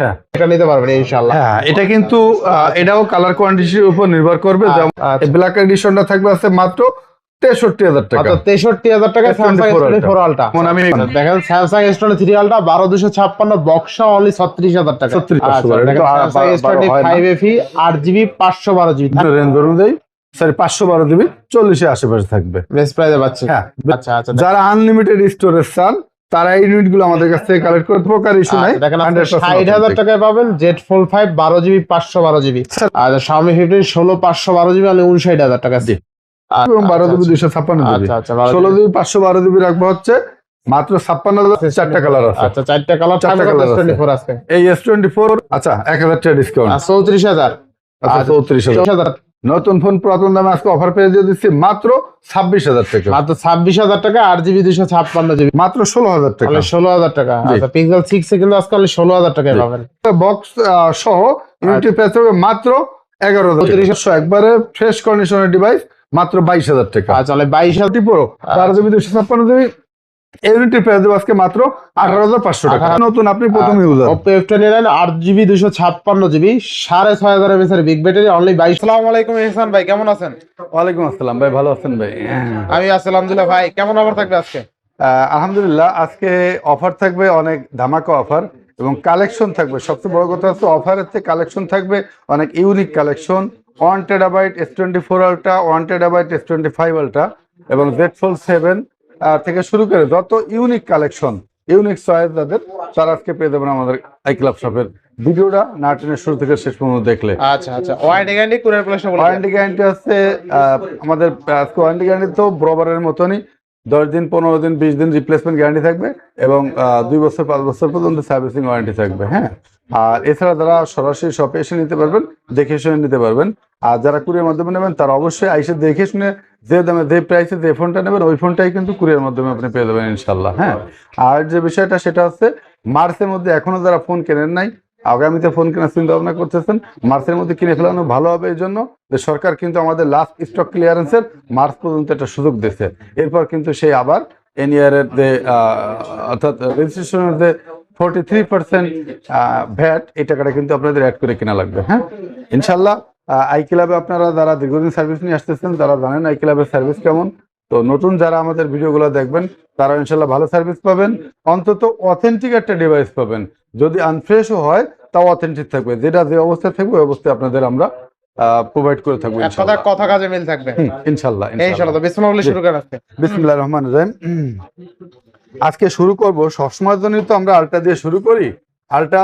হ্যাঁ। এটা নিতে পারবেন ইনশাআল্লাহ। হ্যাঁ এটা কিন্তু এটাও কালার কোয়ান্টিটির উপর নির্ভর করবে। যেমন আচ্ছা। ব্ল্যাক এডিশনটা থাকবে আছে মাত্র তেষট্টি হাজার টাকা। তেষট্টি হাজার টাকা Samsung S24 S four ultra আমি দেখেন স্যামসাং এস টোয়েন্টি থ্রি আলটা বারো দুশো ছাপ্পান্ন বক্সা অনলি ছত্রিশ হাজার টাকা। 36,500 আচ্ছা, এটা দেখেন তো আর Samsung S twenty five FE আট জিবি পাঁচশো বারো জিবি রেঞ্জ অনুযায়ী সরি পাঁচশো বারো দিবি চল্লিশে আশেপাশে থাকবে। বেস্ট প্রাইসে পাচ্ছি হ্যাঁ আচ্ছা আচ্ছা যারা আনলিমিটেড স্টোরেজ চান তারা এই ইউনিটগুলো আমাদের কাছ থেকে কালেক্ট করতে পারবে আর ইস্যু নাই। আচ্ছা, দেখেন 100% ষাট হাজার authentic। টাকায় পাবেন জেড ফোর ফাইভ বারো জিবি পাঁচশো বারো জিবি আর ফিফটিন ষোলো পাঁচশো বারো জিবি মানে উনষাট হাজার টাকা জি। এবং বারো জিবি দুইশো ছাপ্পান্ন জিবি আচ্ছা আচ্ছা বারো ষোলো জিবি। জিবি পাঁচশো বারো জিবি রাখব হচ্ছে মাত্র ছাপ্পান্ন হাজার চারটা কালার আছে। আচ্ছা চারটা কালার চারটা চারটা কালার আছে। এই এস টোয়েন্টি ফোর আচ্ছা এক হাজার টাকা ডিসকাউন্ট চৌত্রিশ হাজার। আচ্ছা আচ্ছা, চৌত্রিশ হাজার। নতুন ফোন পুরাতন দামে আজকে অফার পেয়ে দিয়ে দিচ্ছি মাত্র ছাব্বিশ হাজার টাকা। মাত্র ছাব্বিশ হাজার টাকা আট জিবি দুশো ছাপ্পান্ন জিবি। মাত্র ষোলো হাজার টাকা। ষোলো হাজার টাকা। জি। আচ্ছা পিক্সেল সিক্স এ কিন্তু আজকাল ষোলো হাজার টাকায় জি। পাবেন। বক্স সহ ইউনিটি প্রাইস হবে মাত্র এগারো হাজার একবারে ফ্রেশ কন্ডিশনের ডিভাইস মাত্র বাইশ হাজার টাকা। আচ্ছা বাইশ হাজার থার্টি প্রো বারো জিবি দুশো ছাপ্পান্ন জিবি ইউনিটি প্রাইস দেবো আজকে মাত্র আঠারো হাজার পাঁচশো টাকা। নতুন আপনি প্রথম user Oppo F ten nine আট জিবি দুশো ছাপ্পান্ন জিবি সাড়ে ছয় হাজার বিগ ব্যাটারি অনলি বাইশ সালাম আলাইকুম ভাই কেমন আছেন? ওয়ালাইকুম আসসালাম ভাই ভালো আছেন ভাই? আমি আছি আলহামদুলিল্লাহ ভাই কেমন অফার থাকবে আজকে? আলহামদুলিল্লাহ আজকে অফার থাকবে অনেক ধামাকা অফার এবং কালেকশন থাকবে। সবচেয়ে বড় কথা হচ্ছে অফারের থেকে কালেকশন থাকবে অনেক unique collection one terabyte S twenty four ultra one terabyte S twenty five ultra এবং জেড ফোল সেভেন থেকে শুরু করে যত ইউনিক কালেকশন ইউনিক চয়েস যাদের তারা আজকে পেয়ে যাবেন আমাদের আই ক্লাব শপের ভিডিওটা নাটিনের শুরু থেকে শেষ পর্যন্ত দেখলে। আচ্ছা আচ্ছা। Warranty guarantee courier warranty guarantee ah, আমাদের ওয়ারেন্টি গ্যারান্টি তো বরাবরের মতনই। দশ দিন পনেরো দিন বিশ দিন রিপ্লেসমেন্ট গ্যারান্টি থাকবে এবং দুই বছর পাঁচ বছর পর্যন্ত সার্ভিসিং ওয়ারেন্টি থাকবে হ্যাঁ? আর এছাড়া যারা সরাসরি শপে এসে নিতে পারবেন দেখে শুনে নিতে পারবেন। আর যারা কুরিয়ার মাধ্যমে নেবেন তারা অবশ্যই আইসে দেখে শুনে যে দামে যে প্রাইসে যে ফোনটা নেবেন ওই ফোনটাই কিন্তু কুরিয়ার মাধ্যমে আপনি পেয়ে যাবেন ইনশাল্লাহ হ্যাঁ? আর যে বিষয়টা সেটা হচ্ছে মার্চের মধ্যে এখনও যারা ফোন কেনেন নাই আগামীতে ফোন কেনার চিন্তা ভাবনা করতেছেন মার্চের মধ্যে কিনে ফেলানো ভালো হবে এই জন্য যে সরকার কিন্তু আমাদের লাস্ট স্টক ক্লিয়ারেন্সের মার্চ পর্যন্ত একটা সুযোগ দিয়েছে। এরপর কিন্তু সেই আবার এনইআরের যে আহ, অর্থাৎ রেজিস্ট্রেশনের যে ফোর্টি থ্রি পার্সেন্ট ভ্যাট এই টাকাটা কিন্তু আপনাদের অ্যাড করে কেনা লাগবে হ্যাঁ? ইনশাল্লাহ আই ক্লাবে আপনারা যারা দীর্ঘদিন সার্ভিস নিয়ে আসতেছেন তারা জানেন আই ক্লাবের সার্ভিস কেমন। তো নতুন যারা আমাদের ভিডিওগুলো দেখবেন তারা ইনশাল্লাহ ভালো সার্ভিস পাবেন। অন্তত অথেন্টিক একটা ডিভাইস পাবেন। যদি আনফ্রেশও হয় তাও অথেন্টিক থাকবে। যেটা যে অবস্থায় থাকবে ওই অবস্থায় আপনাদের আমরা প্রোভাইড করে থাকব কথা কথা কাজে মিল থাকবে। ইনশাল্লাহ ইনশাআল্লাহ বিসমিল্লাহ শুরু করেন আজকে বিসমুল্লাহ রহমান রহিম। আজকে শুরু করব। সবসময় জন্যই তো আমরা আলটা দিয়ে শুরু করি। আলটা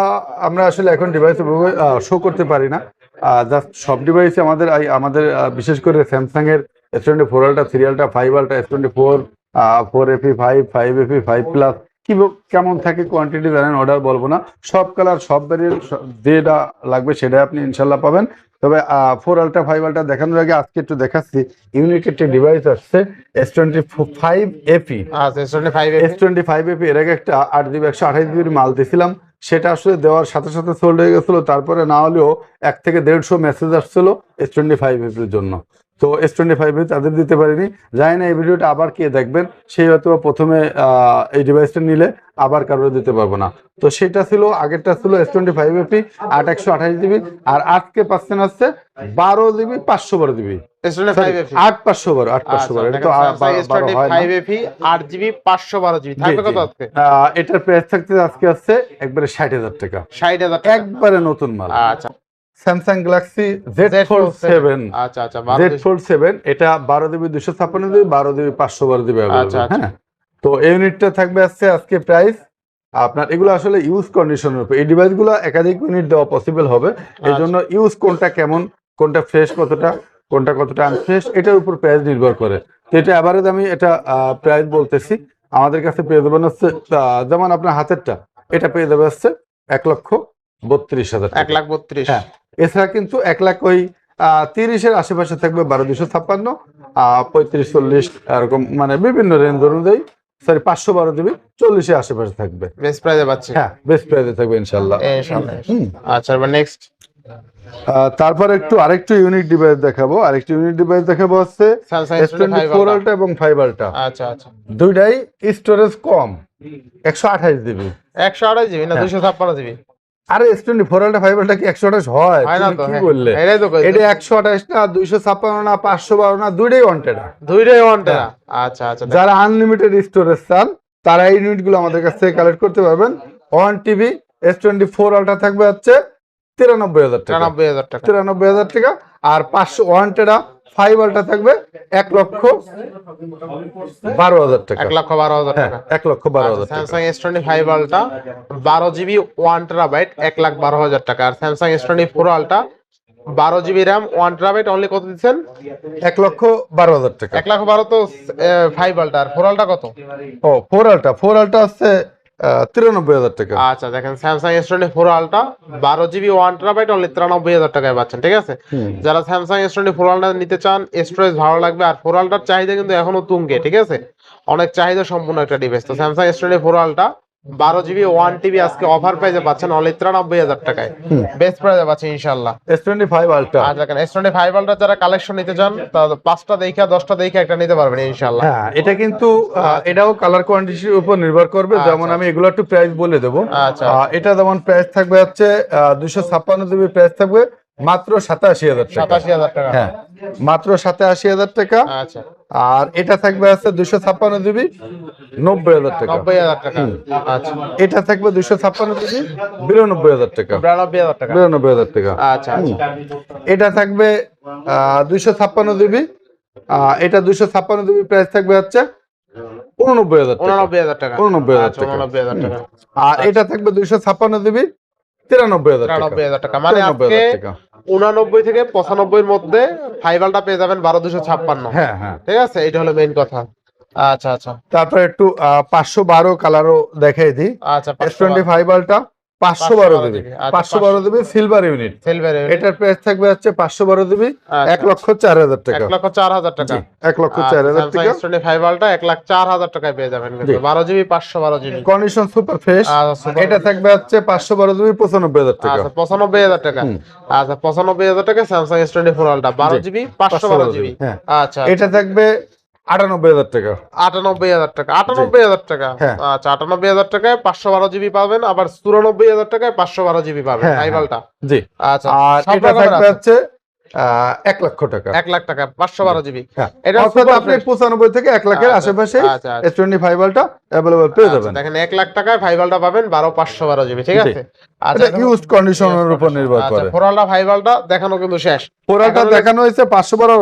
আমরা আসলে এখন ডিভাইসে শো করতে পারি না। জাস্ট সব ডিভাইসে আমাদের আমাদের বিশেষ করে স্যামসাংয়ের S twenty four ultra three ultra five ultra S twenty four four FE five five FE five plus কি কেমন থাকে কোয়ান্টিটি জানেন অর্ডার বলব না। সব কালার সব ভ্যারিয়েন্ট যেটা লাগবে সেটা আপনি ইনশাল্লাহ পাবেন। তবে ফোর আলটা ফাইভ আলটা দেখানোর আগে আজকে একটু দেখাচ্ছি। ইউনিক একটি ডিভাইস আসছে S twenty five FE S twenty five FE এর আগে একটা আট জিবি একশো আঠাশ জিবির মাল দিয়েছিলাম সেটা আসলে দেওয়ার সাথে সাথে সোল্ড হয়ে গেছিল। তারপরে না হলেও এক থেকে দেড়শো মেসেজ আসছিল এস টোয়েন্টি ফাইভ এপির জন্য। তো এস টোয়েন্টি ফাইভ তাদের দিতে পারিনি। জানি না এই ভিডিওটা আবার কে দেখবেন সেই হয়তো প্রথমে এই ডিভাইসটা নিলে আবার কারোর দিতে পারব না। তো সেটা ছিল আগেরটা ছিল এস টোয়েন্টি ফাইভ এপি আট একশো আঠাশ জিবি আর আজকে পাচ্ছেন আসছে বারো জিবি পাঁচশো বারো জিবি। আট পাঁচশো বারো আট পাঁচশো বারো এটা আট পাঁচশো বারো এটার প্রাইস থাকতে আজকে আছে একবারে ষাট হাজার টাকা। ষাট হাজার টাকা। একবারে নতুন মাল। আচ্ছা। Samsung Galaxy Z Fold seven আচ্ছা আচ্ছা জেড। ফোর সেভেন এটা বারো দিবি দুশো ছাপ্পান্ন জিবি বারো জিবি পাঁচশো বারো জিবি আচ্ছা, আচ্ছা। হ্যাঁ? তো এই ইউনিটটা থাকবে আসছে আজকে প্রাইস আপনার এগুলো আসলে ইউজ কন্ডিশনের উপর। এই ডিভাইসগুলো একাধিক ইউনিট দেওয়া পসিবল হবে। এই। জন্য ইউজ কোনটা কেমন কোনটা ফ্রেশ কতটা কোনটা কতটা আনফ্রেশ এটার উপর প্রাইস নির্ভর করে। তো এটা অ্যাভারেজ আমি এটা প্রাইস বলতেছি। আমাদের কাছে পেয়ে যাবেন হচ্ছে আহ, যেমন আপনার হাতেরটা এটা পেয়ে যাবে হচ্ছে এক লক্ষ বত্রিশ হাজার এক লাখ বত্রিশ। হ্যাঁ এছাড়া কিন্তু এক লাখ ওই তিরিশের আশেপাশে থাকবে বারো দুশো ছাপ্পান্ন পঁয়ত্রিশ চল্লিশ এরকম মানে বিভিন্ন রেঞ্জ অনুযায়ী সরি পাঁচশো বারো জিবি চল্লিশের আশেপাশে থাকবে। বেস্ট প্রাইজে পাচ্ছি। হ্যাঁ বেস্ট প্রাইসে থাকবে ইনশাল্লাহ আচ্ছা এবার নেক্সট তারপর একটু আরেকটু ইউনিক ডিভাইস দেখাবো। আরেকটু ইউনিক ডিভাইস দেখাবো হচ্ছে এস টোয়েন্টি ফোর আলটা এবং ফাইভ আলটা আচ্ছা আচ্ছা। দুইটাই স্টোরেজ কম একশো আঠাশ জিবি। একশো আড়াই জিবি না। দুশো ছাপ্পান্ন জিবি? আরে S twenty four ultra five ultra কি একশো আঠাশ হয়? হয় কি হ্যাঁ। বললে। এটা একশো আঠাশ না দুইশো ছাপ্পান্ন না পাঁচশো বারো না দুইটাই ওয়ান্টেড দুইটাই ওয়ানটা আচ্ছা আচ্ছা যারা আনলিমিটেড স্টোরেজ চান তারা এই ইউনিটগুলো আমাদের কাছ থেকে কালেক্ট করতে পারবেন। One TV S twenty four ultra থাকবে হচ্ছে তিরানব্বই হাজার টাকা। তিরানব্বই হাজার টাকা। তিরানব্বই হাজার টাকা। আর পাঁচশো ওয়ান্টেডা ফাইভ আলটা থাকবে এক লক্ষ বারো হাজার টাকা। এক লক্ষ বারো হাজার হ্যাঁ টাকা। এক লক্ষ বারো হাজার স্যামসাং এস টোয়েন্টি ফাইভ আলটা বারো জিবি ওয়ান টেরাবাইট এক লাখ বারো হাজার টাকা। আর Samsung S twenty four ultra বারো GB RAM one terabyte only কত দিচ্ছেন? এক লক্ষ বারো হাজার টাকা। এক লাখ বারো তো ফাইভ আলটা আর ফোর আলটা কত? ও ফোর আলটা ফোর আলটা হচ্ছে তিরানব্বই হাজার টাকা। আচ্ছা দেখেন Samsung S twenty four ultra বারো জিবি ওয়ান টেরাবাইট অনলি তিরানব্বই হাজার টাকায় পাচ্ছেন ঠিক আছে? যারা স্যামসাং এস টোয়েন্টি ফোর আলটা নিতে চান স্টোরেজ ভালো লাগবে আর ফোর আলটার চাহিদা কিন্তু এখনও তুঙ্গে ঠিক আছে? অনেক চাহিদা সম্পূর্ণ একটা ডিভাইস তো Samsung S twenty four ultra বারো জিবি ওয়ান টিবি আজকে অফার প্রাইসে পাচ্ছেন অনলি তিরানব্বই হাজার টাকায়। বেস্ট প্রাইসে পাচ্ছেন ইনশাল্লাহ এস টোয়েন্টি ফাইভ আলটা আর দেখেন এস টোয়েন্টি ফাইভ আলটা যারা কালেকশন নিতে চান তারা পাঁচটা দেখা দশটা দেখা একটা নিতে পারবেন ইনশাল্লাহ হ্যাঁ এটা কিন্তু এটাও কালার কোয়ান্টিটির উপর নির্ভর করবে। যেমন আমি এগুলো একটু প্রাইস বলে দেবো। আচ্ছা। এটা যেমন প্রাইস থাকবে হচ্ছে দুশো ছাপ্পান্ন জিবি প্রাইস থাকবে। মাত্র সাতাশি হাজার টাকা সাতাশি হাজার টাকা হ্যাঁ মাত্র সাতাশি হাজার টাকা আচ্ছা আর এটা থাকবে হচ্ছে দুশো ছাপ্পান্ন জিবি নব্বই হাজার টাকা নব্বই হাজার টাকা আচ্ছা এটা থাকবে দুশো ছাপ্পান্ন জিবি বিরানব্বই হাজার টাকা বিরানব্বই হাজার টাকা বিরানব্বই হাজার টাকা আচ্ছা আচ্ছা এটা থাকবে দুইশো ছাপ্পান্ন জিবি এটা দুইশো ছাপ্পান্ন জিবি প্রাইস থাকবে হচ্ছে উননব্বই হাজার টাকা উননব্বই হাজার আচ্ছা টাকা উননব্বই হাজার টাকা আর এটা থাকবে দুইশো ছাপ্পান্ন জিবি তিরানব্বই হাজার টাকা। মানে আজকে উনানব্বই থেকে পঁচানব্বই এর মধ্যে পেয়ে যাবেন বারো দুশো ছাপ্পান্ন। হ্যাঁ হ্যাঁ। ঠিক আছে? এটা হলো মেইন কথা। আচ্ছা আচ্ছা। তারপর একটু পাঁচশো বারো কালারও দেখাই দিই। আচ্ছা টোয়েন্টি ফাইভ আলটা পাঁচশো বারো পাঁচশো বারো জিবি সিলভার ইউনিট সিলভার এটার প্রাইস থাকবে হচ্ছে পাঁচশো বারো আচ্ছা। এক লক্ষ চার হাজার এক টাকা লক্ষ চার হাজার টাকা। এক লক্ষ চার হাজার টাকা। টোয়েন্টি ফাইভ আলটা এক লাখ চার হাজার টাকায় পেয়ে যাবেন বারো জিবি পাঁচশো বারো জিবি। কন্ডিশন সুপার ফ্রেশ আচ্ছা, এটা থাকবে হচ্ছে পাঁচশো বারো জিবি পঁচানব্বই হাজার টাকা। আচ্ছা পঁচানব্বই হাজার টাকা। আচ্ছা পঁচানব্বই হাজার টাকা Samsung S twenty four ultra বারো জিবি পাঁচশো বারো জিবি। হ্যাঁ। আচ্ছা। এটা থাকবে আটানব্বই হাজার টাকা। আটানব্বই হাজার টাকা আটানব্বই হাজার টাকা। হ্যাঁ। আচ্ছা আটানব্বই হাজার টাকায় পাঁচশো বারো জিবি পাবেন আবার চুরানব্বই হাজার টাকায় পাঁচশো বারো জিবি পাবেন হ্যাঁ, ফাইবালটা জি। আচ্ছা আর এটা থাকবে হচ্ছে আহ, এক লক্ষ টাকা। এক লাখ টাকা পাঁচশো বারো জিবি। হ্যাঁ। এটা অর্থাৎ আপনি পঁচানব্বই থেকে এক লাখের আচ্ছা, আশেপাশে আচ্ছা, আচ্ছা। এস টোয়েন্টি ফাইভ অ্যাভেলেবল পেয়ে আচ্ছা, যাবেন। দেখেন এক লাখ টাকায় ফাইবালটা পাবেন বারো পাঁচশো বারো জিবি ঠিক আছে? আচ্ছা এটা ইউজ কন্ডিশনের উপর নির্ভর করে। ফোরালটা ফাইবালটা দেখানো কিন্তু শেষ। দেখানো হয়েছে পাঁচশো বারো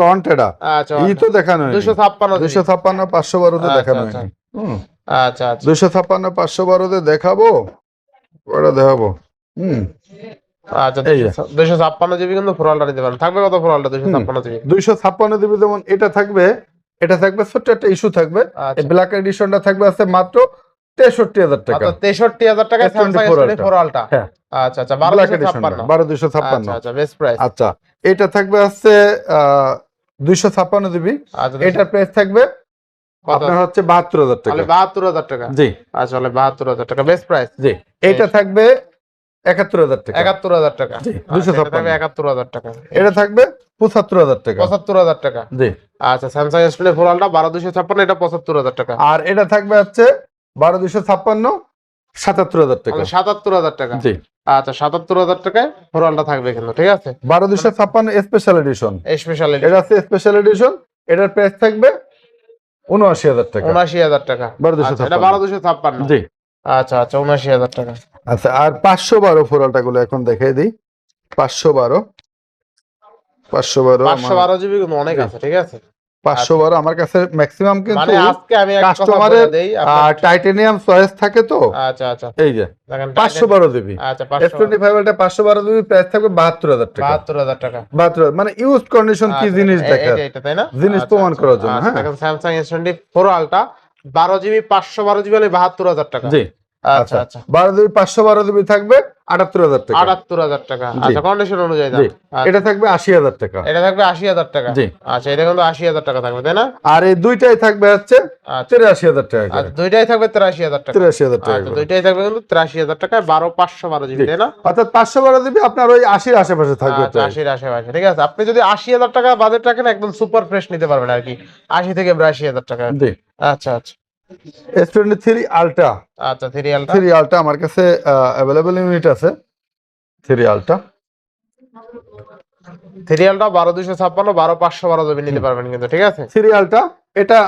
আচ্ছা ই তো দেখানো দুশো ছাপ্পান্ন দুশো ছাপ্পান্ন পাঁচশো বারোতে দেখানো আচ্ছা। হয়নি। দুশো ছাপ্পান্ন পাঁচশো বারোতে দেখাবো। ওটা দেখাবো। হুম। আচ্ছা এই ছাপ্পান্ন জিবি কিন্তু ফোরালটা নিতে পারেন থাকবে কত ফোরালটা দুশো ছাপ্পান্ন জিবি। দুইশো ছাপ্পান্ন দিবি যেমন এটা থাকবে এটা থাকবে ছোট্ট একটা ইস্যু থাকবে। ব্ল্যাক এডিশনটা থাকবে আছে মাত্র তেষট্টি হাজার টাকা। তেষট্টি হাজার টাকায় S24 Samsung S twenty four আলটা হ্যাঁ। আচ্ছা আচ্ছা বারো ছাপ্পান্ন। বারো দুইশো ছাপ্পান্ন। আচ্ছা বেস্ট প্রাইস আচ্ছা এটা থাকবে হচ্ছে দুইশো ছাপ্পান্ন আচ্ছা এটার প্রাইস থাকবে আপনার হচ্ছে বাহাত্তর হাজার টাকা। বাহাত্তর হাজার টাকা। জি। আচ্ছা বাহাত্তর হাজার টাকা বেস্ট প্রাইস জি। এটা থাকবে একাত্তর হাজার টাকা একাত্তর হাজার টাকা জি, আচ্ছা, 256 এটা থাকবে একাত্তর হাজার টাকা এটা থাকবে পঁচাত্তর হাজার টাকা পঁচাত্তর হাজার টাকা জি আচ্ছা Samsung S twenty four ultra বারো দুশো ছাপ্পান্ন এটা পঁচাত্তর হাজার টাকা আর এটা থাকবে হচ্ছে বারো ছাপ্পান্ন সাতাত্তর হাজার টাকা সাতাত্তর হাজার টাকা জি আচ্ছা সাতাত্তর হাজার টাকায় থাকবে ঠিক আছে বারো দুইশো ছাপ্পান্ন স্পেশাল এডিশন স্পেশাল এটা আছে স্পেশাল এডিশন এটার প্রাইস থাকবে উনআশি হাজার টাকা উনআশি হাজার টাকা 12,256 আচ্ছা, এটা বারো দুশো ছাপ্পান্ন জি আচ্ছা আচ্ছা উনআশি হাজার টাকা। আচ্ছা আর পাঁচশো বারো ফোরালটা গুলো এখন দেখাই দিই। পাঁচশো বারো। পাঁচশো বারো পাঁচশো বারো জিবি কিন্তু অনেক আছে ঠিক আছে? পাঁচশো বারো আমার কাছে ম্যাক্সিমাম কিন্তু মানে কাস্টমারের টাইটেনিয়াম চয়েস থাকে তো। আচ্ছা আচ্ছা। এই যে পাঁচশো বারো দিবি আচ্ছা এস টোয়েন্টি ফাইভ পাঁচশো বারো দিবি প্রাইস থাকবে বাহাত্তর হাজার টাকা। বাহাত্তর হাজার টাকা। বাহাত্তর মানে ইউজ কন্ডিশন কি আচ্ছা, জিনিস দেখা এটা- এটা, জিনিস আচ্ছা, প্রমাণ আচ্ছা, করার জন্য, আচ্ছা, হ্যাঁ। Samsung S twenty four ultra বারো জিবি পাঁচশো বারো জিবি হলে বাহাত্তর হাজার টাকা। জি। আচ্ছা আচ্ছা। বারো জিবি পাঁচশো বারো জিবি থাকবে। আটাত্তর হাজার টাকা। আটাত্তর হাজার টাকা। আচ্ছা কন্ডিশন অনুযায়ী দাম। আচ্ছা, এটা থাকবে আশি হাজার টাকা। এটা থাকবে আশি হাজার টাকা। জি। আচ্ছা এটা কিন্তু আশি হাজার টাকা থাকবে তাই না? আর এই দুইটাই থাকবে হচ্ছে তিরাশি হাজার টাকা দুইটাই থাকবে তিরাশি হাজার টাকা। তিরাশি হাজার টাকা দুইটাই থাকবে কিন্তু তিরাশি হাজার টাকায় বারো পাঁচশো বারো জিবি তাই না? অর্থাৎ পাঁচশো বারো দিবি আপনার ওই আশির আশেপাশে থাকবে আশির আশেপাশে। ঠিক আছে আপনি যদি আশি হাজার টাকা বাজেট রাখেন একদম সুপার ফ্রেশ নিতে পারবেন আর কি। আশি থেকে বিরাশি হাজার টাকা। আচ্ছা আচ্ছা। এস টোয়েন্টি থ্রি আলট্রা আচ্ছা থ্রি আলটা থ্রি আলট্রা আমার কাছে অ্যাভেলেবল ইউনিট আছে। সিরিয়ালটা সিরিয়ালটা বারো দুশো ছাপ্পান্ন বারো পাঁচশো বারো জিবি নিতে পারবেন কিন্তু ঠিক আছে? সিরিয়ালটা এটা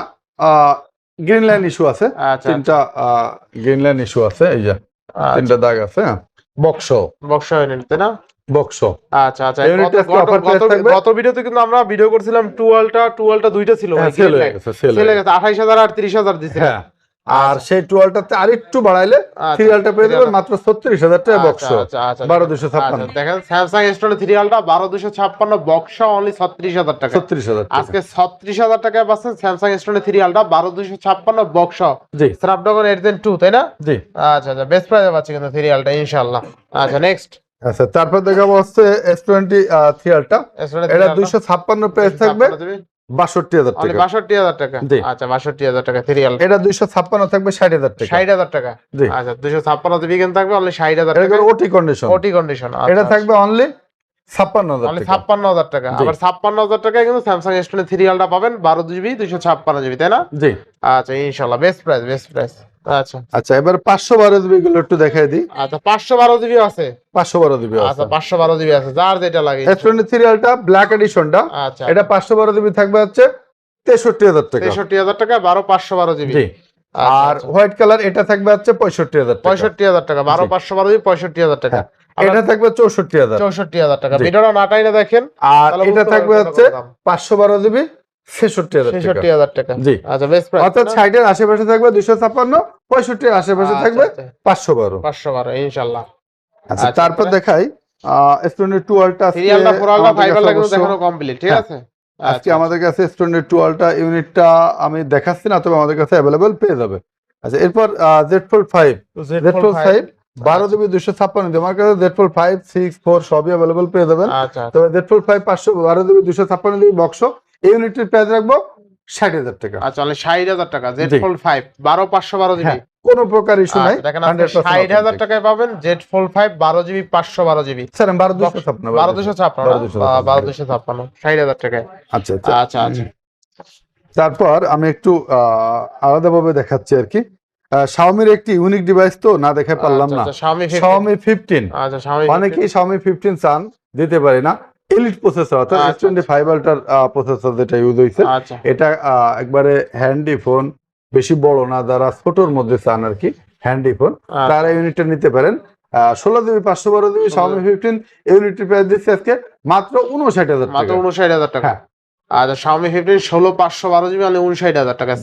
গ্রিন লাইন ইস্যু আছে। আচ্ছা তিনটা গ্রিন লাইন ইস্যু আছে এই যে। তিনটা দাগ আছে বক্স বক্স নিতে না? বক্স আচ্ছা আচ্ছা। গত- ভিডিওতে কিন্তু আমরা ভিডিও করছিলাম টুয়েলটা টুয়েলটা দুইটা ছিল। সেল। গেছে আঠাইশ হাজার আর তিরিশ হাজার দিচ্ছে হ্যাঁ আর সেই টুয়েলটাতে বাড়াইলে আচ্ছা, পেয়ে যাবেন মাত্র ছত্রিশ হাজার টাকা বক্স আচ্ছা, আচ্ছা, আচ্ছা। বারো দুশো ছাপ্পান্ন। আচ্ছা, দেখেন স্যামসাং স্টোনের সিরিয়ালটা বারো দুশো ছাপ্পান্ন বক্স অনলি ছত্রিশ হাজার টাকা। ছত্রিশ হাজার আজকে ছত্রিশ হাজার টাকায় পাচ্ছেন স্যামসাং বারো দুশো ছাপ্পান্ন বক্স জি। স্ন্যাপড্রাগন এইট জেন টু তাই না? জি। আচ্ছা আচ্ছা বেস্ট পাচ্ছি কিন্তু ইনশাল্লাহ আচ্ছা নেক্সট আচ্ছা তারপর দেখাবো হচ্ছে এস টোয়েন্টি থ্রিয়ালটা এটা দুইশো ছাপ্পান্ন প্রাইস থাকবে বাষট্টি হাজার টাকা। বাষট্টি হাজার টাকা? আচ্ছা বাষট্টি হাজার টাকা সিরিয়াল এটা দুইশো ছাপ্পান্ন থাকবে ষাট হাজার টাকা। ষাট হাজার টাকা? আচ্ছা দুশো ছাপ্পান্ন থাকবে অনলি ষাট হাজার এটা টাকা। ওটি কন্ডিশন ওটি কন্ডিশন এটা থাকবে অনলি ছাপ্পান্ন হাজার অনলি ছাপ্পান্ন হাজার টাকা। আবার ছাপ্পান্ন হাজার টাকায় কিন্তু স্যামসাং এস টোয়েন্টি সিরিয়ালটা পাবেন বারো জিবি দুশো ছাপ্পান্ন জিবি তাই না? জি। আচ্ছা ইনশাল্লাহ বেস্ট প্রাইস বেস্ট প্রাইস আচ্ছা। আচ্ছা এবার পাঁচশো বারো জিবি গুলো একটু দেখাই দিই। আচ্ছা পাঁচশো বারো জিবি আছে। পাঁচশো বারো জিবি আচ্ছা পাঁচশো বারো জিবি আছে যার যেটা লাগে। S twenty three ultra black এডিশনটা আচ্ছা। এটা পাঁচশো বারো জিবি থাকবে হচ্ছে তেষট্টি হাজার টাকা। তেষট্টি হাজার টাকা বারো পাঁচশো বারো জিবি। আর হোয়াইট কালার এটা থাকবে হচ্ছে পঁয়ষট্টি হাজার টাকা। পঁয়ষট্টি হাজার টাকা বারো। পাঁচশো বারো জিবি পঁয়ষট্টি হাজার টাকা। হ্যাঁ, এটা থাকবে চৌষট্টি হাজার। চৌষট্টি হাজার টাকা। ভিডিওটা না দেখেন আর এটা থাকবে হচ্ছে পাঁচশো বারো জিবি ছেষট্টি হাজার ছেষট্টি হাজার টাকা। জি। আচ্ছা বেস্ট প্রাইস অর্থাৎ ষাটের আশেপাশে থাকবে দুশো ছাপ্পান্ন পঁয়ষট্টির আশেপাশে থাকবে পাঁচশো বারো। পাঁচশো বারো ইনশাল্লাহ আচ্ছা আচ্ছা, তারপর? দেখাই সিরিয়ালটা দেখানো কমপ্লিট ঠিক হ্যাঁ। আছে? আজকে আচ্ছা, আমাদের কাছে টুয়েলটা ইউনিটটা আমি দেখাচ্ছি না তবে আমাদের কাছে অ্যাভেলেবেল পেয়ে যাবে। আচ্ছা এরপর Z four five Z four five বারো জিবি দুশো ছাপ্পান্ন আমার কাছে ফাইভ সিক্স ফোর সবই অ্যাভেলেবেল পেয়ে যাবেন। আচ্ছা তবে জেড ফাইভ পাঁচশো বারো জিবি দুশো ছাপ্পান্ন জিবি বক্স এই ইউনিটের প্রাইস রাখব ষাট হাজার টাকা। আচ্ছা ষাট হাজার টাকা। ফাইভ বারো পাঁচশো বারো জিবি। হ্যাঁ কোনো প্রকার ইস্যু নাই। আচ্ছা, দেখেন ষাট হাজার টাকায় পাবেন জেড ফোল্ড ফাইভ বারো জিবি পাঁচশো বারো জিবি। স্যার বারো দুশো ছাপ্পান্ন বারো দুশো ছাপ্পান্ন বারো দুশো ছাপ্পান্ন। ষাট হাজার টাকায়। আচ্ছা আচ্ছা। আচ্ছা আচ্ছা। তারপর আমি একটু আহ, আলাদাভাবে দেখাচ্ছি আর কি। শাওমির একটি ইউনিক ডিভাইস তো না দেখে পারলাম না। আচ্ছা, 15 শাওমি ফিফটিন আচ্ছা Xiaomi 15 অনেকেই শাওমি ফিফটিন চান দিতে পারি না। এলিট প্রসেসর অর্থাৎ আচ্ছা, এস টোয়েন্টি ফাইভ আল্টার প্রসেসর যেটা ইউজ হয়েছে আচ্ছা। এটা একবারে হ্যান্ডি ফোন বেশি বড় না যারা ছোটর মধ্যে চান আর কি হ্যান্ডি ফোন আচ্ছা। তারা ইউনিটটা নিতে পারেন। ষোলো পাঁচশো বারো শাওমি ফিফটিন ইউনিটের প্রাইস দিচ্ছে আজকে মাত্র উনষাট হাজার মাত্র টাকা। উনষাট হাজার টাকা। আচ্ছা ফিফটিন ষোলো পাঁচশো বারো জিবি মানে উনষাট হাজার টাকা।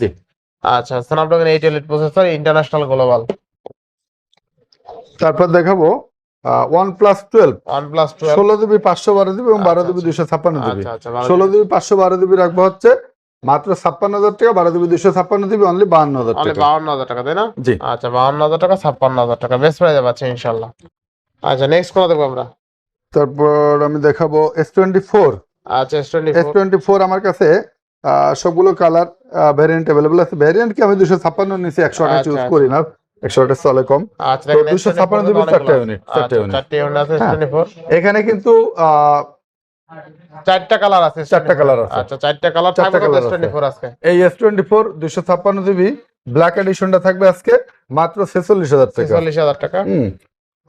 আচ্ছা Snapdragon eight elite processor international global তারপর দেখাবো one plus twelve one plus twelve ষোলো জিবি পাঁচশো বারো জিবি এবং বারো আচ্ছা, জিবি দুশো ছাপ্পান্ন জিবি আচ্ছা আচ্ছা ষোলো জিবি পাঁচশো বারো জিবি রাখব হচ্ছে মাত্র ছাপ্পান্ন হাজার টাকা বারো জিবি দুশো ছাপ্পান্ন জিবি অনলি বাহান্ন হাজার টাকা। বাউন্ন হাজার টাকা তাই না? জি। আচ্ছা বাউন্ন হাজার টাকা ছাপ্পান্ন হাজার টাকা বেস্ট প্রাইজে পাচ্ছে ইনশাল্লাহ আচ্ছা নেক্সট কোন দেখব আমরা? তারপর আমি দেখাবো এস টোয়েন্টি ফোর আচ্ছা এস টোয়েন্টি ফোর আমার কাছে সবগুলো কালার ভ্যারিয়েন্ট অ্যাভেলেবল আছে। ভ্যারিয়েন্ট কি আমি দুশো ছাপ্পান্ন নিচে একশো আঠাশ আচ্ছা, ইউজ আচ্ছা। করি না। একশো আঠাশ চলে কম। আচ্ছা দেখেন 256 জিবি চারটা unit, চারটা ইউনিট আছে এখানে কিন্তু চারটা কালার আছে চারটা colour আছে। আচ্ছা চারটা কালার চারটা ফোর আজকে? এই এস টোয়েন্টি ফোর দুশো ছাপ্পান্ন জিবি ব্ল্যাক এডিশনটা থাকবে আজকে মাত্র ছেচল্লিশ হাজার টাকা। ছেচল্লিশ হাজার টাকা? হুম।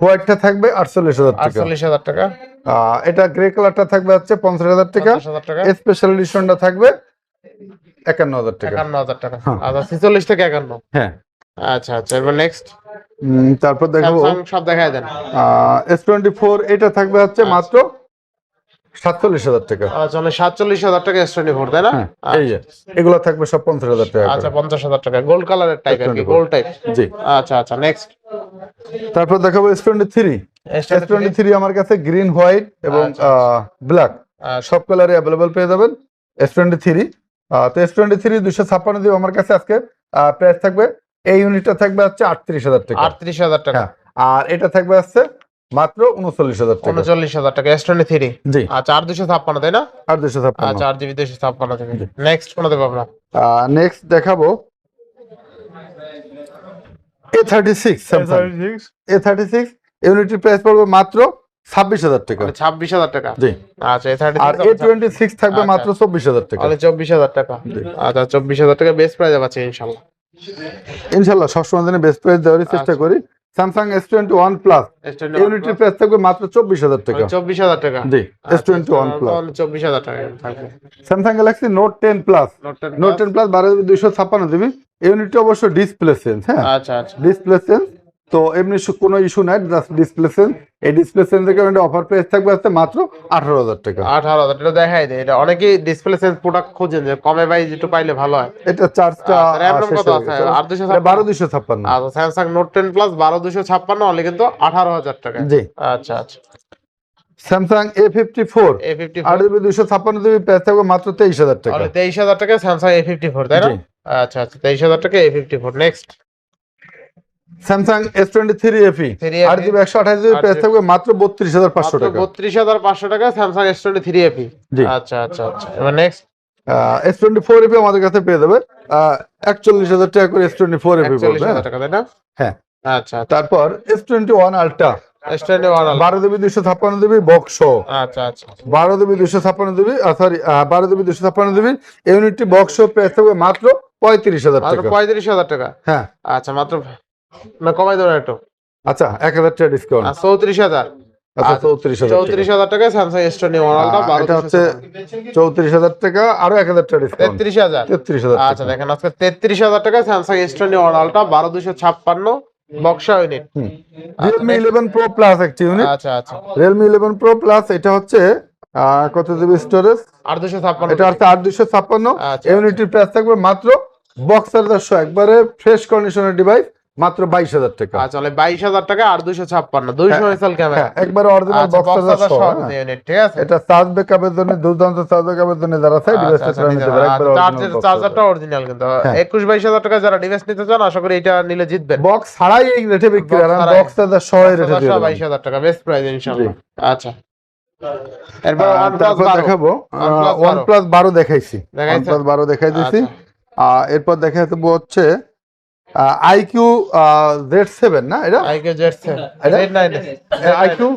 হোয়াইটটা থাকবে আটচল্লিশ হাজার টাকা। আটচল্লিশ হাজার টাকা? এটা গ্রে কালারটা থাকবে হচ্ছে পঞ্চাশ হাজার টাকা। পঞ্চাশ হাজার টাকা। স্পেশাল এডিশনটা থাকবে একান্ন হাজার টাকা। একান্ন হাজার টাকা। হ্যাঁ। আচ্ছা ছেচল্লিশ থেকে একান্ন। হ্যাঁ। আচ্ছা আচ্ছা এবার নেক্সট তারপর দেখাবো। স্যামসাং সব দেখায় দেন। এস টোয়েন্টি ফোর এটা থাকবে হচ্ছে মাত্র সাতচল্লিশ হাজার টাকা। আচ্ছা মানে সাতচল্লিশ হাজার টাকা এস টোয়েন্টি ফোর তাই না? হ্যাঁ এই যে এগুলো থাকবে সব পঞ্চাশ হাজার টাকা আচ্ছা পঞ্চাশ হাজার টাকা। গোল্ড কালারের টাইপ আর কি গোল্ড টাইপ জি। আচ্ছা আচ্ছা নেক্সট তারপর দেখাবো S twenty three S twenty three আমার কাছে গ্রিন হোয়াইট এবং আচ্ছা, ব্ল্যাক সব কালারে অ্যাভেলেবল পেয়ে যাবেন। এস টোয়েন্টি থ্রি তো এস টোয়েন্টি থ্রি দুশো ছাপ্পান্ন দিব আমার কাছে আজকে প্রাইস থাকবে। এই ইউনিটটা থাকবে হচ্ছে আটত্রিশ হাজার টাকা। আটত্রিশ হাজার টাকা। হ্যাঁ আর এটা থাকবে হচ্ছে মাত্র উনচল্লিশ হাজার টাকা। উনচল্লিশ হাজার টাকা এস টোয়েন্টি থ্রি জি। আচ্ছা আর দুশো ছাপ্পান্ন তাই না? আর দুশো ছাপ্পান্ন। আচ্ছা আর জিবি দুশো ছাপ্পান্ন নেক্সট কোন দেবো আমরা? নেক্সট দেখাবো। A thirty six A thirty six ইউনিটের প্রাইস পড়বে মাত্র ছাব্বিশ হাজার টাকা। ছাব্বিশ হাজার টাকা? জি। আচ্ছা আর এ টোয়েন্টি সিক্স থাকবে আচ্ছা। মাত্র চব্বিশ হাজার টাকা। চব্বিশ হাজার টাকা। আচ্ছা চব্বিশ হাজার টাকা বেস্ট প্রাইজে পাচ্ছে ইনশাল্লাহ ইনশাল্লাহ সবসময় দিনে বেস্ট প্রাইস দেওয়ারই চেষ্টা। করি। Samsung S twenty one plus ইউনিটের প্রাইস থাকবে মাত্র চব্বিশ হাজার টাকা। চব্বিশ হাজার টাকা। জি এস টোয়েন্টি ওয়ান প্লাস চব্বিশ হাজার টাকা থাকবে। Samsung Galaxy note ten plus note ten plus বারো দুইশো ছাপ্পান্ন জিবি। ইউনিটটি অবশ্য ডিসপ্লে সেন্স হ্যাঁ। আচ্ছা আচ্ছা। ডিসপ্লে সেন্স তো এমনি কোনো ইস্যু নাই ডিসপ্লে সেন্স এই ডিসপ্লে সেন্স থেকে অফার প্রাইস থাকবে আসতে মাত্র আঠারো হাজার টাকা। আঠারো হাজার এটা দেখাই দেয়। এটা অনেকেই ডিসপ্লে সেন্স প্রোডাক্ট খোঁজেন যে কমে পাই একটু পাইলে ভালো হয়। এটা চার্জটা আচ্ছা? বারো দুইশো ছাপ্পান্ন। আচ্ছা স্যামসাং নোট টেন প্লাস বারো দুশো ছাপ্পান্ন হলে কিন্তু আঠারো হাজার টাকা। জি। আচ্ছা আচ্ছা। Samsung A fifty four A fifty আট জিবি দুইশো ছাপ্পান্ন জিবি প্রাইস থাকবে মাত্র তেইশ হাজার টাকা। তেইশ হাজার টাকা স্যামসাং এ ফিফটি ফোর তাই না। আচ্ছা আচ্ছা তেইশ হাজার টাকা A fifty four next Samsung S twenty three FE 3FE আট জিবি একশো আঠাশ জিবি আট প্রাইস থাকবে মাত্র বত্রিশ হাজার পাঁচশো টাকা। বত্রিশ হাজার পাঁচশো টাকা Samsung S twenty three G. আচ্ছা আচ্ছা আচ্ছা। এবার next S twenty four FE আমাদের কাছে পেয়ে যাবে। একচল্লিশ হাজার টাকা করে এস টোয়েন্টি ফোর এফি পড়বে হ্যাঁ। আচ্ছা তারপর এস টোয়েন্টি ওয়ান আলট্রা বারো জিবি দুইশো ছাপ্পান্ন জিবি বক্স আচ্ছা আচ্ছা। বারো জিবি দুইশো ছাপ্পান্ন জিবি সরি বারো জিবি দুইশো ছাপ্পান্ন জিবি ইউনিটটি বক্স প্রাইস থাকবে মাত্র পঁয়ত্রিশ হাজার টাকা। পঁয়ত্রিশ হাজার টাকা। হ্যাঁ। আচ্ছা মাত্র না কমাই দেবেন একটু। আচ্ছা এক হাজার টাকা ডিসকাউন্ট চৌত্রিশ হাজার। আচ্ছা আচ্ছা, চৌত্রিশ হাজার টাকা। স্যামসাং এস টোয়েন্টি ওয়ান এটা হচ্ছে চৌত্রিশ হাজার টাকা আরও এক হাজার টাকা তেত্রিশ হাজার। তেত্রিশ হাজার আচ্ছা দেখেন আজকে তেত্রিশ হাজার টাকা স্যামসাং এস টোয়েন্টি ওয়ান বারো দুশো ছাপ্পান্ন Buxa unit Realme eleven pro plus একটি ইউনিট আচ্ছা আচ্ছা। রিয়েলমি ইলেভেন প্রো প্লাস এটা হচ্ছে আহ, কত জিবি স্টোরেজ আট দুশো ছাপ্পান্ন। এটা হচ্ছে আট দুশো ছাপ্পান্ন। আচ্ছা। ইউনিটির প্রাইস থাকবে মাত্র বক্সার দশ একবারে ফ্রেশ কন্ডিশনের ডিভাইস মাত্র বাইশ হাজার টাকা। আচ্ছা বাইশ হাজার টাকা আর দুশো ছাপ্পান্ন। দুইশো এসএল ক্যামেরা একবারে অরিজিনাল আচ্ছা ঠিক আছে? এটা চার্জ ব্যাকআপের জন্য দুর্দান্ত চার্জ ব্যাকআপের জন্য যারা চাই চার্জারটা অরিজিনাল কিন্তু। হ্যাঁ। একুশ বাইশ হাজার টাকা যারা ডিভাইস নিতে চান আশা করি এটা নিলে জিতবেন। বক্স ছাড়াই এই রেটে বিক্রি ছাড়াই। বক্স চার্জার সহ রেটে দিয়ে বাইশ হাজার টাকা বেস্ট প্রাইস ইনশাআল্লাহ। আচ্ছা। এরপর আহ, OnePlus তারপর 12 দেখাবো। ওয়ান প্লাস বারো। দেখাইছি। ওয়ান প্লাস বারো দেখাই দিছি। আচ্ছা। এরপর দেখা যাব হচ্ছে আইকিউ জেড সেভেন না এটা? IQOO Z nine iQOO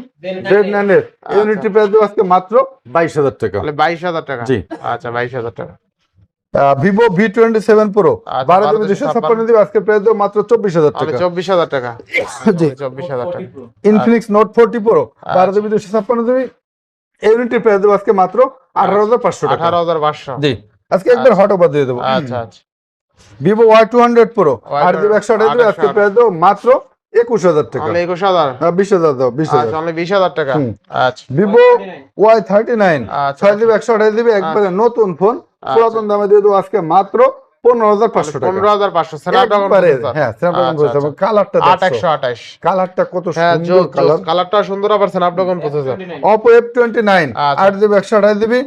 Z nine এর। ইউনিটি প্রাইস আজকে মাত্র বাইশ হাজার টাকা। বাইশ হাজার টাকা। জি। আচ্ছা বাইশ হাজার টাকা। Vivo V twenty seven pro আচ্ছা, বারো জিবি দুশো ছাপ্পান্ন জিবি আজকে প্রাইস দেবো মাত্র চব্বিশ হাজার টাকা। চব্বিশ হাজার টাকা। জি। চব্বিশ হাজার টাকা। ইনফিনিক্স নোট ফোরটি প্রো বারো আচ্ছা। জিবি দুশো ছাপ্পান্ন জিবি ইউনিটি প্রাইস দেবো আজকে মাত্র আঠারো হাজার পাঁচশো টাকা। আঠারো হাজার পাঁচশো। জি। আজকে একবার হট অফার দিয়ে দেবো। আচ্ছা আচ্ছা। Vivo Y two hundred pro Y200 আট জিবি একশো আঠাশ আজকে দেবো মাত্র একুশ হাজার টাকা। একুশ হাজার? বিশ হাজার দাও বিশ হাজার। আচ্ছা বিশ হাজার টাকা? আচ্ছা। ভিভো ওয়াই থার্টি নাইন আচ্ছা। ছয় জিবি একশো আঠাশ জিবি একবারে নতুন ফোন পুরাতন দামে দিয়ে দেবো আজকে মাত্র পনেরো হাজার পাঁচশো টাকা। পনেরো হাজার পাঁচশো হ্যাঁ স্ন্যাপড্রাগন আচ্ছা, কালারটা আঠাশ। কালারটা কত হ্যাঁ সুন্দর কালার কালারটা সুন্দর আবার Snapdragon processor Oppo F twenty nine আচ্ছা। আট একশো আঠাশ জিবি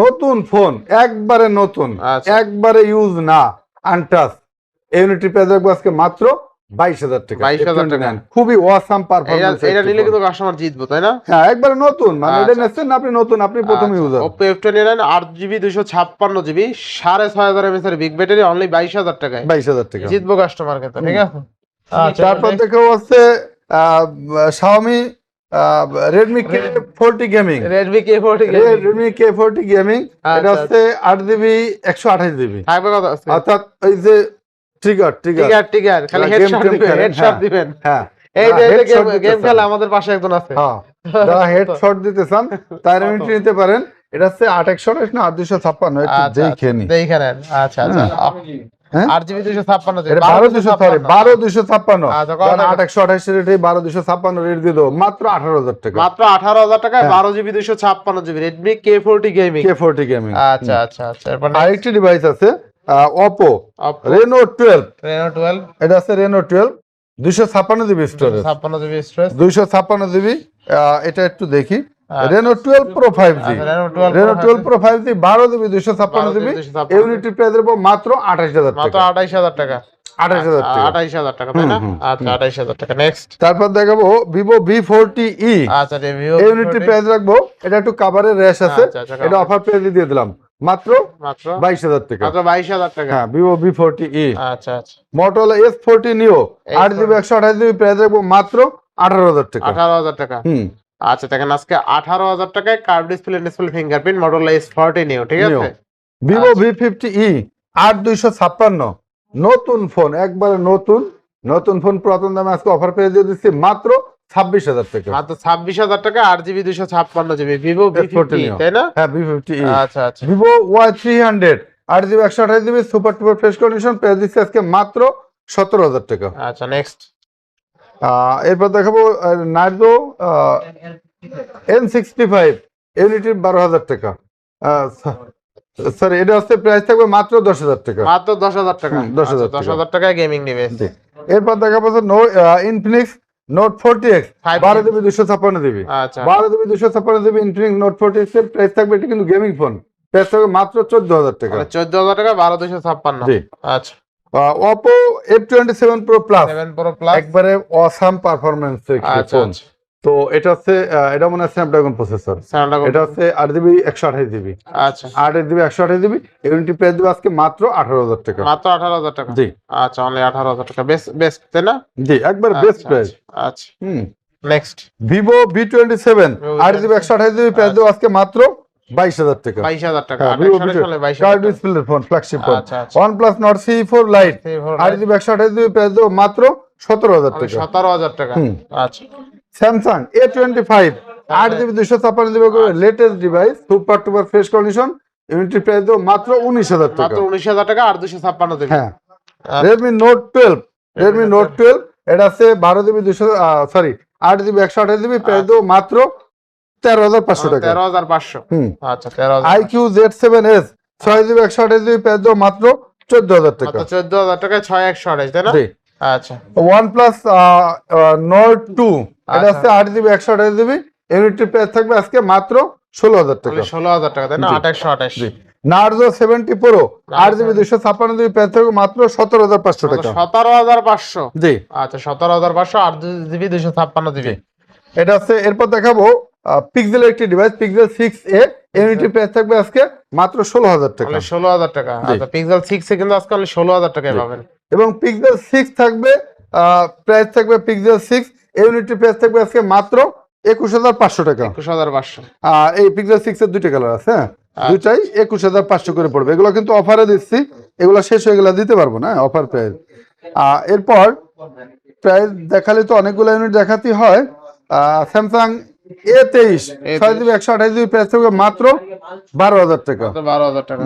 নতুন ফোন একবারে নতুন। আচ্ছা। একবারে ইউজ না। আনটাচ ইউনিটি পেয়ে দেখব আজকে মাত্র বাইশ হাজার টাকা। 22,000 টাকা। F29 খুবই এটা পারফরমেন্স এটা নিলে কিন্তু কাস্টমার জিতবো তাই না? হ্যাঁ একবারে নতুন। মানে এটা আচ্ছা। নেচ্ছেন আপনি নতুন আপনি প্রথম user Oppo F twenty nine আট জিবি দুশো ছাপ্পান্ন জিবি সাড়ে ছয় হাজার এমএস এর বিগ ব্যাটারি অনলি বাইশ হাজার টাকায়। বাইশ হাজার টাকা। জিতবো কাস্টমার কিন্তু ঠিক আছে? আচ্ছা তারপর দেখো হচ্ছে Xiaomi Redmi K forty gaming Redmi K forty Redmi K forty gaming এটা আচ্ছা, হচ্ছে আট জিবি একশো আঠাশ জিবি? অর্থাৎ এই যে ট্রিগার ট্রিগার টিকার টিকার খালি হেডশট দিবেন হেডশট। দিবেন। হ্যাঁ। এই যে গেম দিতে গেম চান। খেলা আমাদের পাশে একজন আছে। হ্যাঁ যারা দিতে চান তারা ইউনিট নিতে পারেন। এটা হচ্ছে আট একশো না আট দুশো ছাপ্পান্ন আচ্ছা দেখে নেন। আচ্ছা আচ্ছা? আট জিবি দুশো ছাপ্পান্ন বারো দুশো সরি বারো দুশো ছাপ্পান্ন। আচ্ছা? আট একশো আঠাশ রেটে বারো দুশো ছাপ্পান্ন রেট দিয়ে দেবো। মাত্র আঠারো হাজার টাকা। মাত্র আঠারো হাজার টাকায় হ্যাঁ। বারো জিবি দুশো ছাপ্পান্ন GB Redmi K forty gaming K forty gaming আচ্ছা আচ্ছা আচ্ছা আরেকটি ডিভাইস আছে অপো রেনো টুয়েলভ 12 এটা আছে রেনো টুয়েলভ দুইশো ছাপ্পান্ন জিবি স্টোরেজ ছাপ্পান্ন জিবি স্টোরেজ দুইশো ছাপ্পান্ন জিবি। এটা একটু দেখি। আচ্ছা। Reno twelve pro five G 12 Reno twelve pro five G বারো জিবি দুইশো ছাপ্পান্ন 12 জিবি 256 ইউনিটি প্রাইস দেবো মাত্র আঠাশ হাজার মাত্র আঠাশ হাজার টাকা। তারপর দেখাবো ভিভো ভি ফোরটি ই ইউনিটি প্রাইস রাখব। এটা একটু কাভারের র্যাশ আছে। আচ্ছা, আচ্ছা, এটা অফার প্রাইস দিয়ে দিলাম। মাত্র মাত্র? বাইশ হাজার টাকা। মাত্র বাইশ হাজার টাকা। হ্যাঁ ভিভো ভি ফোরটি ই আচ্ছা আচ্ছা। এস ফোরটি নিও আট S40 জিবি একশো আঠাশ জিবি প্রাইস রাখব মাত্র আঠারো হাজার টাকা। আঠারো হাজার টাকা। হুম। আচ্ছা দেখেন আজকে আঠারো হাজার টাকায় curve display display fingerprint model S forty new ঠিক আছে? ভিভো। ভি ফিফটি ই আট দুইশো ছাপ্পান্ন। নতুন ফোন একবারে নতুন। নতুন ফোন পুরাতন দামে আজকে অফার পেয়ে দিয়ে দিচ্ছি মাত্র ছাব্বিশ হাজার টাকা। মাত্র ছাব্বিশ হাজার টাকা আট জিবি দুইশো ছাপ্পান্ন জিবি ভিভো ভি S14 নিও। তাই না? হ্যাঁ ভি ফিফটি আচ্ছা আচ্ছা। ভিভো ওয়াই থ্রি হান্ড্রেড আট জিবি একশো আঠাশ জিবি সুপার টুপার ফ্রেশ কন্ডিশন পেয়ে দিচ্ছি আজকে মাত্র সতেরো হাজার টাকা। আচ্ছা নেক্সট এরপর দেখাবো Narzo N sixty five unity বারো হাজার টাকা। সরি এটা হচ্ছে প্রাইস থাকবে মাত্র দশ হাজার টাকা। মাত্র দশ হাজার টাকা। হুম, 10,000 দশ হাজার টাকায় গেমিং নিবে। এরপর no Infinix note forty X 5G বারো দুশো ছাপ্পান্ন আচ্ছা। বারো দুশো ছাপ্পান্ন ইনফিনিক্স নোট ফোরটি এক্সের প্রাইস থাকবে এটা কিন্তু গেমিং ফোন প্রাইস থাকবে মাত্র চোদ্দ হাজার টাকা। মানে চোদ্দ হাজার টাকা বারো দুশো ছাপ্পান্ন। আচ্ছা। Oppo F twenty seven pro plus seven pro plus একবারে অসাম পারফরমেন্স আচ্ছা ফোন আচ্ছা। তো এটা হচ্ছে এটা মনে হয় স্ন্যাপড্রাগন প্রসেসর এটা হচ্ছে আট জিবি একশো আঠাশ জিবি আচ্ছা। আট জিবি একশো আঠাশ জিবি ইউনিটি প্রাইস দেবে আজকে মাত্র আঠারো হাজার টাকা। মাত্র আঠারো হাজার টাকা? জি। আচ্ছা অনলি আঠারো হাজার টাকা। বেস্ট বেস্ট তাই না? জি একবার বেস্ট আচ্ছা, প্রাইস আচ্ছা হুম। Next Vivo V twenty seven আট জিবি একশো আঠাশ জিবি প্রাইস দেবে আজকে মাত্র বাইশ হাজার টাকা। বাইশ হাজার টাকা আঠাশ Vivo সালে V20 চলে বাইশ কার্ড হাজার টাকা। ডিসপ্লে ফোন ফ্ল্যাগশিপ ফোন আচ্ছা আচ্ছা। OnePlus Nord C four lite একশো আঠাশ দেবে মাত্র সতেরো হাজার টাকা। সতেরো হাজার টাকা। আচ্ছা। স্যামসাং এ টোয়েন্টি ফাইভ আট জিবি দুশো ছাপ্পান্ন জিবি লেটেস্ট ডিভাইস সুপার টুপার ফ্রেশ কন্ডিশন ইউনিটি প্রাইস দেবে মাত্র উনিশ হাজার টাকা। মাত্র উনিশ হাজার টাকা আর দুশো ছাপ্পান্ন দেবে। হ্যাঁ। আচ্ছা। Redmi note twelve Redmi note twelve এটা আছে বারো জিবি দুশো সরি আট জিবি একশো আঠাশ জিবি প্রাইস দেবো মাত্র তেরো হাজার পাঁচশো টাকা। তেরো হাজার পাঁচশো। আচ্ছা তেরো iQOO Z seven S ছয় জিবি একশো আঠাশ জিবি দেবো মাত্র চোদ্দ হাজার টাকা। চোদ্দ হাজার ছয় একশো আঠাশ তাই না? জি। আচ্ছা। ওয়ান প্লাস নোট টু এটা আচ্ছা। আট জিবি একশো আঠাশ জিবি। ইউনিটি প্রাইস থাকবে আজকে মাত্র ষোলো হাজার টাকা। ষোলো হাজার টাকা তাই না? জি। আঠাশশো আঠাশ। জি। নার্জো সেভেন্টি প্রো আট জিবি দুশো ছাপ্পান্ন জিবি থাকবে মাত্র সতেরো হাজার পাঁচশো টাকা। সতেরো হাজার পাঁচশো। জি। আচ্ছা সতেরো হাজার পাঁচশো আট জিবি দুশো ছাপ্পান্ন জিবি। এটা হচ্ছে এরপর দেখাবো পিক্সেলের একটি ডিভাইস পিক্সেল সিক্স এ ইউনিটি প্রাইস থাকবে আজকে মাত্র ষোলো হাজার টাকা। তাহলে ষোলো হাজার টাকা আচ্ছা পিক্সেল সিক্স এ কিন্তু আজকে ষোলো হাজার টাকায় পাবেন। এবং পিক্সেল সিক্স থাকবে প্রাইস থাকবে পিক্সেল সিক্স ইউনিটি প্রাইস থাকবে আজকে মাত্র একুশ হাজার পাঁচশো টাকা। একুশ হাজার পাঁচশো। এই পিক্সেল সিক্স এর দুইটা কালার আছে হ্যাঁ? আচ্ছা। দুইটাই একুশ হাজার পাঁচশো করে পড়বে। এগুলো কিন্তু অফারে দিচ্ছি। এগুলো শেষ হয়ে গেলে দিতে পারব না অফার প্রাইস এরপর প্রাইস দেখালে তো অনেকগুলো ইউনিট দেখাতে হয়। স্যামসাং এ তেইশ A23 ছয় জিবি একশো আঠাশ থাকবে মাত্র বারো হাজার টাকা। বারো হাজার টাকা।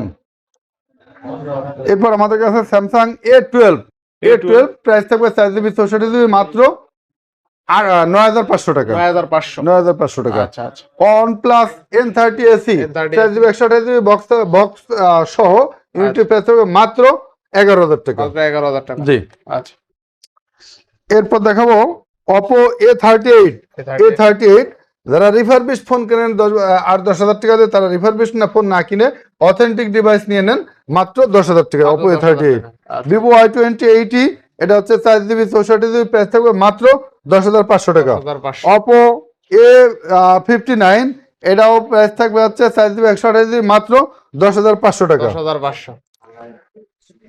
এরপর আমাদের কাছে Samsung A twelve A twelve price থাকবে চার জিবি চৌষট্টি জিবি মাত্র আর নয় হাজার পাঁচশো টাকা। নয় হাজার পাঁচশো। নয় হাজার পাঁচশো টাকা। আচ্ছা আচ্ছা। OnePlus N thirty SE N30 চার জিবি একশো আঠাশ জিবি বক্স বক্স সহ ইউনিটি প্রাইস থাকবে মাত্র এগারো হাজার টাকা। এগারো হাজার টাকা। জি। আচ্ছা। এরপর দেখাবো Oppo A thirty eight A thirty eight যারা রিফারবিশ ফোন কেনেন দশ আহ, দশ হাজার টাকা দিয়ে তারা রিফারবিশ না ফোন না কিনে অথেন্টিক ডিভাইস নিয়ে নেন মাত্র দশ হাজার টাকা Oppo A thirty eight. Vivo I twenty eighty এটা হচ্ছে চার জিবি চৌষট্টি জিবি প্রাইস থাকবে মাত্র দশ হাজার পাঁচশো টাকা। অপো এ ফিফটি নাইন এটাও প্রাইস থাকবে হচ্ছে চার জিবি একশো আঠাশ জিবি মাত্র দশ হাজার পাঁচশো টাকা। দশ হাজার পাঁচশো।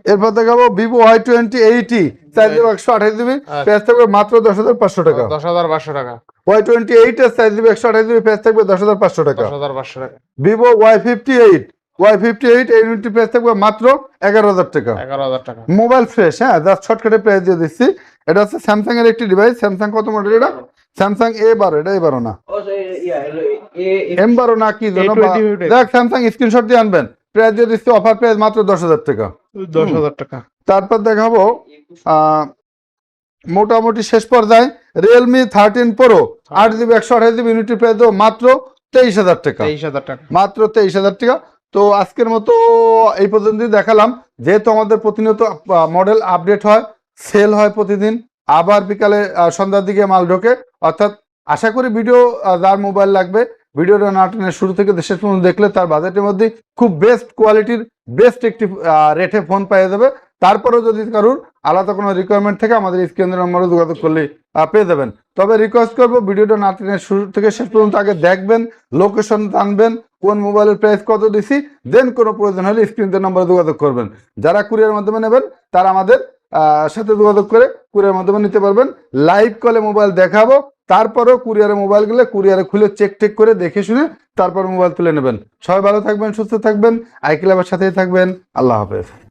এরপর দেখাবো ভিভো ওয়াই টোয়েন্টি এইটি চার জিবি একশো আঠাশ জিবি। প্রাইস থাকবে মাত্র দশ হাজার পাঁচশো টাকা। দশ হাজার পাঁচশো টাকা। ওয়াই টোয়েন্টি এইট এর চার জিবি একশো আঠাশ জিবি প্রাইস থাকবে দশ হাজার পাঁচশো টাকা। দশ হাজার পাঁচশো টাকা। Vivo Y fifty eight Y fifty eight এই ইউনিটি প্রাইস থাকবে মাত্র এগারো হাজার টাকা। এগারো হাজার টাকা। মোবাইল ফ্রেশ হ্যাঁ জাস্ট শর্টকাটে প্রাইস দিয়ে দিচ্ছি। এটা হচ্ছে স্যামসাং এর একটি ডিভাইস স্যামসাং কত মডেল এটা? স্যামসাং এ বারো এটা এ বারো না। এম বারো না কি যেন বা- A20 ওটাই। দেখ স্যামসাং স্ক্রিনশট দিয়ে আনবেন। প্রাইস দিয়ে দিচ্ছি অফার প্রাইস মাত্র দশ হাজার টাকা। দশ হাজার টাকা। তারপর দেখাবো মোটামুটি শেষ পর্যায়ে রিয়েলমি থার্টিন প্রো আট জিবি একশো আঠাশ জিবি ইউনিটি প্রাইস দেবো মাত্র তেইশ হাজার টাকা। তেইশ হাজার টাকা। মাত্র তেইশ হাজার টাকা। তো আজকের মতো এই পর্যন্তই দেখালাম। যেহেতু আমাদের প্রতিনিয়ত মডেল আপডেট হয় সেল হয় প্রতিদিন আবার বিকালে সন্ধ্যার দিকে মাল ঢোকে। অর্থাৎ আশা করি ভিডিও যার মোবাইল লাগবে ভিডিওটা না টেনে শুরু থেকে দেশের পর্যন্ত দেখলে তার বাজেটের মধ্যে খুব বেস্ট কোয়ালিটির বেস্ট একটি রেটে ফোন পেয়ে যাবে তারপরেও যদি কারুর আলাদা কোনো রিকোয়ারমেন্ট থেকে, আমাদের স্ক্রিনের নম্বরে যোগাযোগ করলে পেয়ে যাবেন। তবে রিকোয়েস্ট করব, ভিডিওটা না টেনে শুরু থেকে শেষ পর্যন্ত আগে দেখবেন লোকেশন জানবেন, কোন মোবাইলের প্রাইস কত দিছি দেন কোনো প্রয়োজন হলে স্ক্রিনের নম্বরে যোগাযোগ করবেন। যারা কুরিয়ার মাধ্যমে নেবেন, তারা আমাদের সাথে যোগাযোগ করে কুরিয়ার মাধ্যমে নিতে পারবেন। লাইভ কলে মোবাইল দেখাবো তারপরেও কুরিয়ারে মোবাইল গেলে কুরিয়ারে খুলে চেক টেক করে দেখে শুনে তারপর মোবাইল তুলে নেবেন। সবাই ভালো থাকবেন, সুস্থ থাকবেন আই ক্লাবের সাথেই থাকবেন। আল্লাহ হাফেজ।